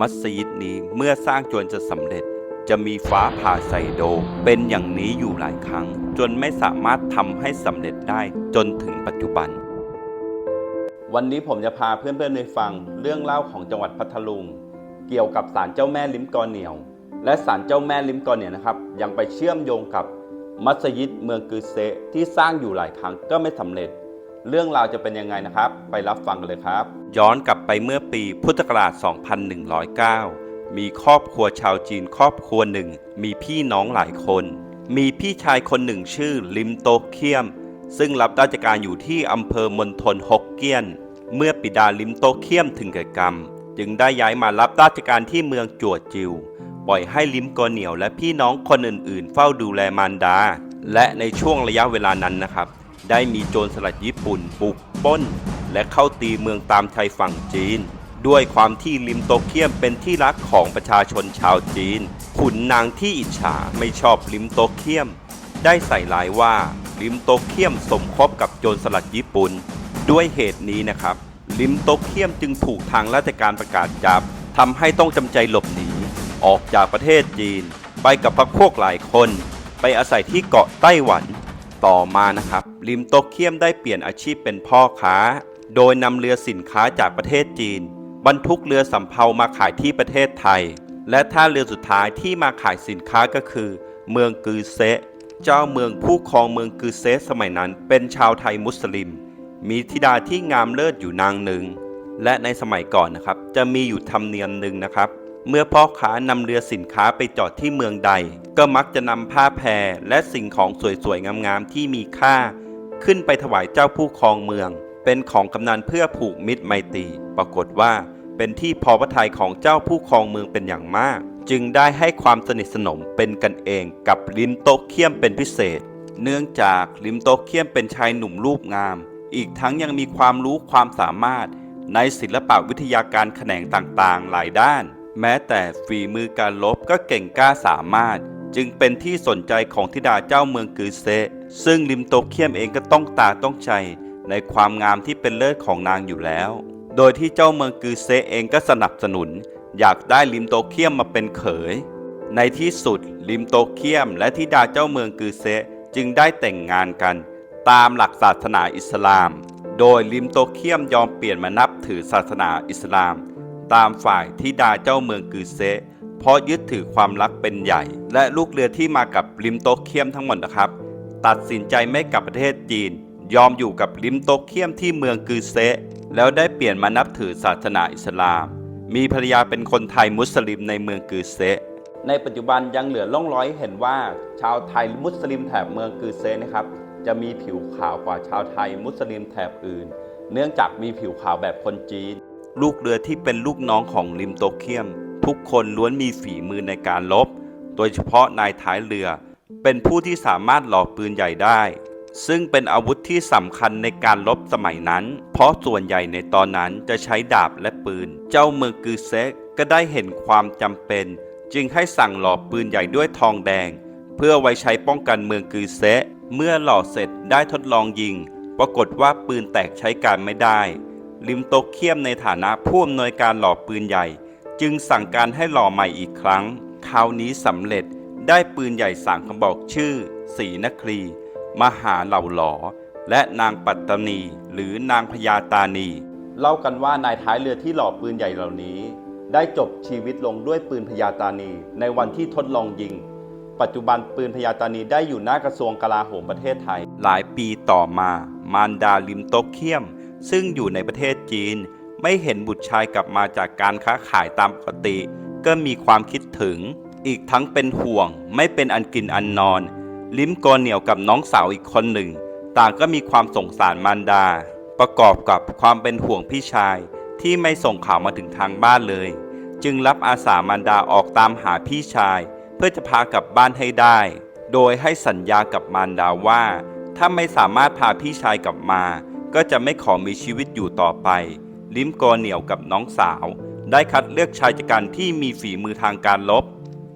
มัสยิดนี้เมื่อสร้างจนจะสำเร็จ จะมีฟ้าผ่าใส่โด เป็นอย่างนี้อยู่หลายครั้ง จนไม่สามารถทำให้สำเร็จได้จนถึงปัจจุบัน วันนี้ผมจะพาเพื่อนๆไปฟังเรื่องเล่าของจังหวัดพัทลุง เกี่ยวกับศาลเจ้าแม่ลิมกอเหนียว และศาลเจ้าแม่ลิมกอเหนียวนะครับ ยังไปเชื่อมโยงกับมัสยิดเมืองกือเซที่สร้างอยู่หลายครั้งก็ไม่สำเร็จ เรื่องราวจะเป็นยังไงนะครับ ไปรับฟังกันเลยครับ ย้อนกลับไปเมื่อปีพุทธศักราช 2109 มีครอบครัวชาวจีนครอบครัวหนึ่ง มีพี่น้องหลายคน มีพี่ชายคนหนึ่งชื่อลิมโตเคียม ซึ่งรับราชการอยู่ที่อำเภอมณฑลฮกเกี้ยน เมื่อปิดาลิมโตเคียมถึงแก่กรรม จึงได้ย้ายมารับราชการที่เมืองจั่วจิว ปล่อยให้ลิมโกเหนียวและพี่น้องคนอื่นๆ เฝ้าดูแลมารดา และในช่วงระยะเวลานั้นนะครับ ได้มีโจรสลัดญี่ปุ่นบุกป้น และเข้าตีเมืองตามชายฝั่งจีน ด้วยความที่ลิมโตเคียมเป็นที่รักของประชาชนชาวจีน ขุนนางที่อิจฉาไม่ชอบลิมโตเคียม ได้ใส่ร้ายว่าลิมโตเคียมสมคบกับโจรสลัดญี่ปุ่น ด้วยเหตุนี้นะครับลิมโตเคียมจึงถูกทางราชการประกาศจับทำให้ต้องจำใจหลบหนีออกจากประเทศจีน ไปกับพรรคพวกหลายคน ไปอาศัยที่เกาะไต้หวัน ต่อมานะครับลิมโตเคียมได้เปลี่ยนอาชีพเป็นพ่อค้า โดยนำเรือสินค้าจากประเทศจีน บรรทุกเรือสำเภามาขายที่ประเทศไทย และท่าเรือสุดท้ายที่มาขายสินค้าก็คือ เมืองกือเซะเจ้าเมืองผู้ครองเมืองกือเซะสมัยนั้นเป็นชาวไทยมุสลิม มีธิดาที่งามเลิศอยู่นางหนึ่ง และในสมัยก่อนนะครับ จะมีอยู่ธรรมเนียมหนึ่งนะครับ เมื่อพ่อค้านำเรือสินค้าไปจอดที่เมืองใด ก็มักจะนำผ้าแพรและสิ่งของสวยๆงามๆที่มีค่า ขึ้นไปถวายเจ้าผู้ครองเมือง เป็นของกำนันเพื่อผูกมิตรไมตรีปรากฏว่า เป็นที่พอพระทัยของเจ้าผู้ครองเมืองเป็นอย่างมาก จึงได้ให้ความสนิทสนมเป็นกันเองกับลิมโตเคียมเป็นพิเศษ เนื่องจากลิมโตเคียมเป็นชายหนุ่มรูปงาม อีกทั้งยังมีความรู้ความสามารถ ในศิลปะวิทยาการแขนงต่างๆ หลายด้าน แม้แต่ฝีมือการลบก็เก่งกล้าสามารถจึงเป็นที่สนใจของธิดาเจ้าเมืองกือเซ ซึ่งลิมโตเคียมเองก็ต้องตาต้องใจ ในความงามที่เป็นเลิศของนางอยู่แล้ว โดยที่เจ้าเมืองกือเซเองก็สนับสนุน อยากได้ลิมโตเคียมมาเป็นเขย ในที่สุดลิมโตเคียมและธิดาเจ้าเมืองกือเซจึงได้แต่งงานกัน ตามหลักศาสนาอิสลาม โดยลิมโตเคียมยอมเปลี่ยนมานับถือศาสนาอิสลาม ตามฝ่ายทิดาเจ้าเมืองกือเซเพราะยึดถือความรักเป็นใหญ่ และลูกเรือที่มากับลิมโตเคียมทั้งหมดนะครับ ตัดสินใจไม่กลับประเทศจีน ยอมอยู่กับลิมโตเคียมที่เมืองกือเซะแล้วได้เปลี่ยนมานับถือศาสนาอิสลาม มีภรรยาเป็นคนไทยมุสลิมในเมืองกือเซะในปัจจุบันยังเหลือร่องรอยเห็นว่าชาวไทยมุสลิมแถบเมืองกือเซะนะครับ จะมีผิวขาวกว่าชาวไทยมุสลิมแถบอื่น เนื่องจากมีผิวขาวแบบคนจีน ลูกเรือที่เป็นลูกน้องของลิมโตเคียม ทุกคนล้วนมีฝีมือในการลบ โดยเฉพาะนายท้ายเรือ เป็นผู้ที่สามารถหล่อปืนใหญ่ได้ ซึ่งเป็นอาวุธที่สำคัญในการลบสมัยนั้น เพราะส่วนใหญ่ในตอนนั้นจะใช้ดาบและปืน เจ้าเมืองกือเซะก็ได้เห็นความจำเป็น จึงให้สั่งหล่อปืนใหญ่ด้วยทองแดง เพื่อไว้ใช้ป้องกันเมืองกือเซะเมื่อหล่อเสร็จได้ทดลองยิง ปรากฏว่าปืนแตกใช้การไม่ได้ ลิมโตเคียมในฐานะผู้อำนวยการหล่อปืนใหญ่ จึงสั่งการให้หล่อใหม่อีกครั้ง คราวนี้สำเร็จได้ปืนใหญ่สามกระบอกชื่อ สีนครี มหาเหล่าหลอ และนางปัตตานีหรือนางพญาตานี เล่ากันว่านายท้ายเรือที่หล่อปืนใหญ่เหล่านี้ ได้จบชีวิตลงด้วยปืนพญาตานี ในวันที่ทดลองยิง ปัจจุบันปืนพญาตานีได้อยู่หน้ากระทรวงกลาโหมประเทศไทย หลายปีต่อมา มารดาลิมโตเคียม ซึ่งอยู่ในประเทศจีน ไม่เห็นบุตรชายกลับมาจากการค้าขายตามปกติ ก็มีความคิดถึง อีกทั้งเป็นห่วงไม่เป็นอันกินอันนอน ลิมโกเหนียวกับน้องสาวอีกคนหนึ่ง ต่างก็มีความสงสารมารดา ประกอบกับความเป็นห่วงพี่ชาย ที่ไม่ส่งข่าวมาถึงทางบ้านเลย จึงรับอาสามารดาออกตามหาพี่ชาย เพื่อจะพากลับบ้านให้ได้ โดยให้สัญญากับมารดาว่า ถ้าไม่สามารถพาพี่ชายกลับมา ก็จะไม่ขอมีชีวิตอยู่ต่อไป ลิมโกเหนียวกับน้องสาว ได้คัดเลือกชายจัดการที่มีฝีมือทางการลบ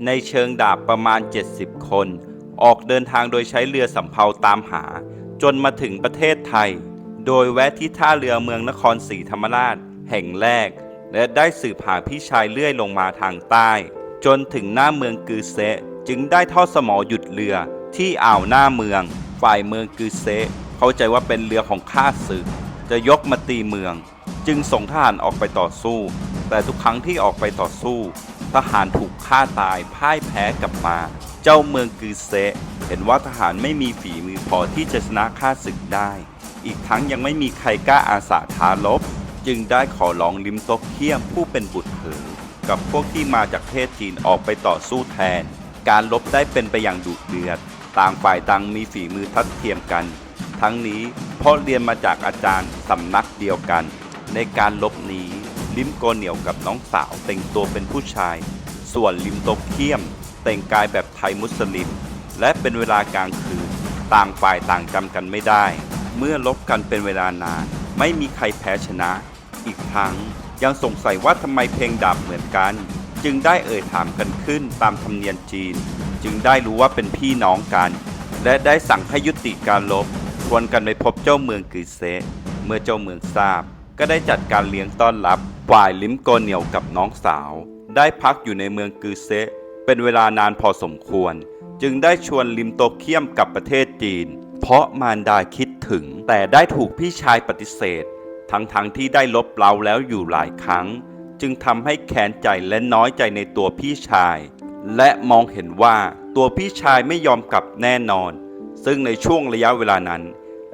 ในเชิงดาบประมาณ 70 คน ออกเดินทางโดยใช้เรือสำเภาตามหา จนมาถึงประเทศไทย โดยแวะที่ท่าเรือเมืองนครศรีธรรมราช แห่งแรก และได้สืบหาพี่ชายเลื่อยลงมาทางใต้ จนถึงหน้าเมืองกือเซะจึงได้ทอดสมอหยุดเรือที่อ่าวหน้าเมือง ฝ่ายเมืองกือเซะเข้าใจว่าเป็นเรือของข้าศึก จะยกมาตีเมือง จึงส่งทหารออกไปต่อสู้ แต่ทุกครั้งที่ออกไปต่อสู้ ทหารถูกฆ่าตายพ่ายแพ้กลับมา เจ้าเมืองกือเซะเห็นว่าทหารไม่มีฝีมือพอที่จะชนะข้าศึกได้ อีกทั้งยังไม่มีใครกล้าอาสาท้ารบจึงได้ขอร้องลิมโตกเคียมผู้เป็นบุตรเขยกับพวกที่มาจากเทศจีนออกไปต่อสู้แทน การลบได้เป็นไปอย่างดุเดือด ต่างฝ่ายต่างมีฝีมือทัดเทียมกัน ทั้งนี้เพราะเรียนมาจากอาจารย์สำนักเดียวกัน ในการลบนี้ลิมโกเหนียวกับน้องสาวแต่งตัวเป็นผู้ชาย ส่วนลิมโตกเคียมแต่งกายแบบ ยมุสลิม และเป็นเวลากลางคืน ต่างฝ่ายต่างจำกันไม่ได้ เมื่อลบกันเป็นเวลานาน ไม่มีใครแพ้ชนะ อีกทั้งยังสงสัยว่าทำไมเพลงดาบเหมือนกัน จึงได้เอ่ยถามกันขึ้นตามธรรมเนียมจีน จึงได้รู้ว่าเป็นพี่น้องกัน และได้สั่งให้ยุติการลบชวนกันไปพบเจ้าเมืองกือเซเมื่อเจ้าเมืองทราบ ก็ได้จัดการเลี้ยงต้อนรับ ฝ่ายลิมโกเหนียวกับน้องสาว ได้พักอยู่ในเมืองกือเซ เป็นเวลานานพอสมควร จึงได้ชวนลิมโตเคียมกลับประเทศจีน เพราะมารดาคิดถึง แต่ได้ถูกพี่ชายปฏิเสธ ทั้งๆทที่ได้ลบเล้าแล้วอยู่หลายครั้ง จึงทำให้แค้นใจและน้อยใจในตัวพี่ชาย และมองเห็นว่าตัวพี่ชายไม่ยอมกลับแน่นอน ซึ่งในช่วงระยะเวลานั้น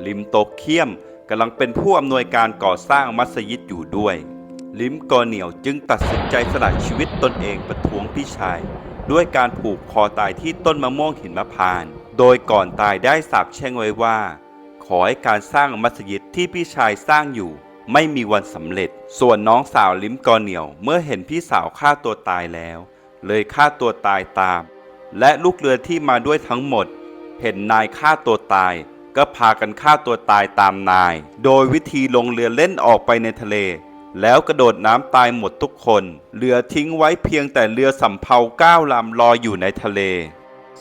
ลิมโตเคียมกำลังเป็นผู้อำนวยการก่อสร้างมัสยิดอยู่ด้วย ลิมกอเหนียวจึงตัดสินใจสละชีวิตตนเองประท้วงพี่ชาย ด้วยการผูกคอตายที่ต้นมะม่วงหินมะพานโดยก่อนตายได้สาปแช่งไว้ว่า ขอให้การสร้างมัสยิดที่พี่ชายสร้างอยู่ ไม่มีวันสำเร็จ ส่วนน้องสาวลิมกอเหนียว เมื่อเห็นพี่สาวฆ่าตัวตายแล้ว เลยฆ่าตัวตายตาม และลูกเรือที่มาด้วยทั้งหมด เห็นนายฆ่าตัวตาย ก็พากันฆ่าตัวตายตามนาย โดยวิธีลงเรือเล่นออกไปในทะเล แล้วกระโดดน้ำตายหมดทุกคน เหลือทิ้งไว้เพียงแต่เรือสำเภาเก้าลำลอยอยู่ในทะเล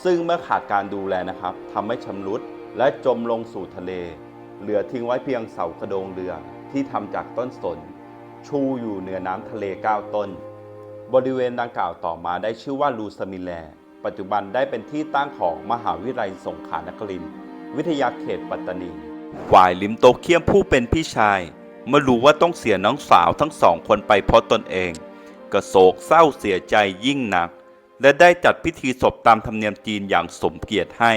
ซึ่งเมื่อขาดการดูแลนะครับทำให้ชำรุดและจมลงสู่ทะเล เหลือทิ้งไว้เพียงเสากระโดงเรือที่ทำจากต้นสน ชูอยู่เหนือน้ำทะเลเก้าต้น บริเวณดังกล่าวต่อมาได้ชื่อว่าลูสมิแล ปัจจุบันได้เป็นที่ตั้งของมหาวิทยาลัยสงขลานครินทร์วิทยาเขตปัตตานีฝ่ายลิมโตเคียมผู้เป็นพี่ชาย เมื่อรู้ว่าต้องเสียน้องสาวทั้งสองคนไปเพราะตนเอง ก็โศกเศร้าเสียใจยิ่งนัก และได้จัดพิธีศพตามธรรมเนียมจีนอย่างสมเกียรติให้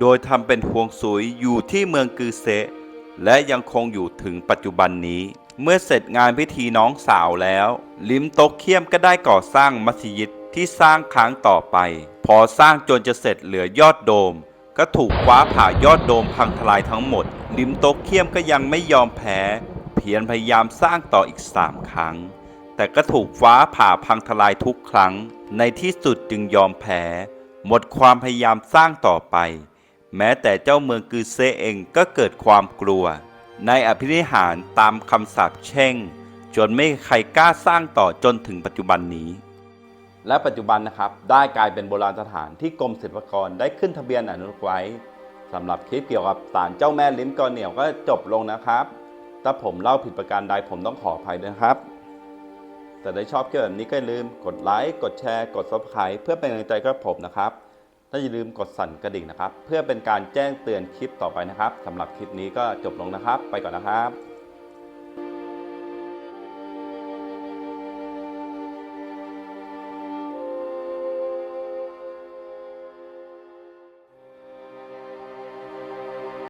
โดยทำเป็นฮวงซุยอยู่ที่เมืองกือเซะและยังคงอยู่ถึงปัจจุบันนี้ เมื่อเสร็จงานพิธีน้องสาวแล้ว ลิมโตเคียมก็ได้ก่อสร้างมัสยิดที่สร้างค้างต่อไป พอสร้างจนจะเสร็จเหลือยอดโดม ก็ถูกฟ้าผ่ายอดโดมพังทลายทั้งหมด ลิมโตเคียมก็ยังไม่ยอมแพ้ เพียรพยายามสร้างต่ออีกสามครั้ง แต่ก็ถูกฟ้าผ่าพังทลายทุกครั้ง ในที่สุดจึงยอมแพ้ หมดความพยายามสร้างต่อไป แม้แต่เจ้าเมืองกือเซเองก็เกิดความกลัว ในอภินิหารตามคำสาปแช่ง จนไม่ใครกล้าสร้างต่อจนถึงปัจจุบันนี้ และปัจจุบันนะครับได้กลายเป็นโบราณสถานที่กรมศิลปากรได้ขึ้นทะเบียนอนุรักษ์ไว้สำหรับคลิปเกี่ยวกับศาลเจ้าแม่ลิ้มกอเหนียวก็จบลงนะครับ ถ้าผมเล่าผิดประการใดผมต้องขออภัยนะครับ แต่ได้ชอบเกี่ยวแบบนี้ก็อย่าลืมกดไลค์กดแชร์กด subscribe เพื่อเป็นกำลังใจกับผมนะครับถ้าอย่าลืมกดสั่นกระดิ่งนะครับ เพื่อเป็นการแจ้งเตือนคลิปต่อไปนะครับสำหรับคลิปนี้ก็จบลงนะครับ ไปก่อนนะครับ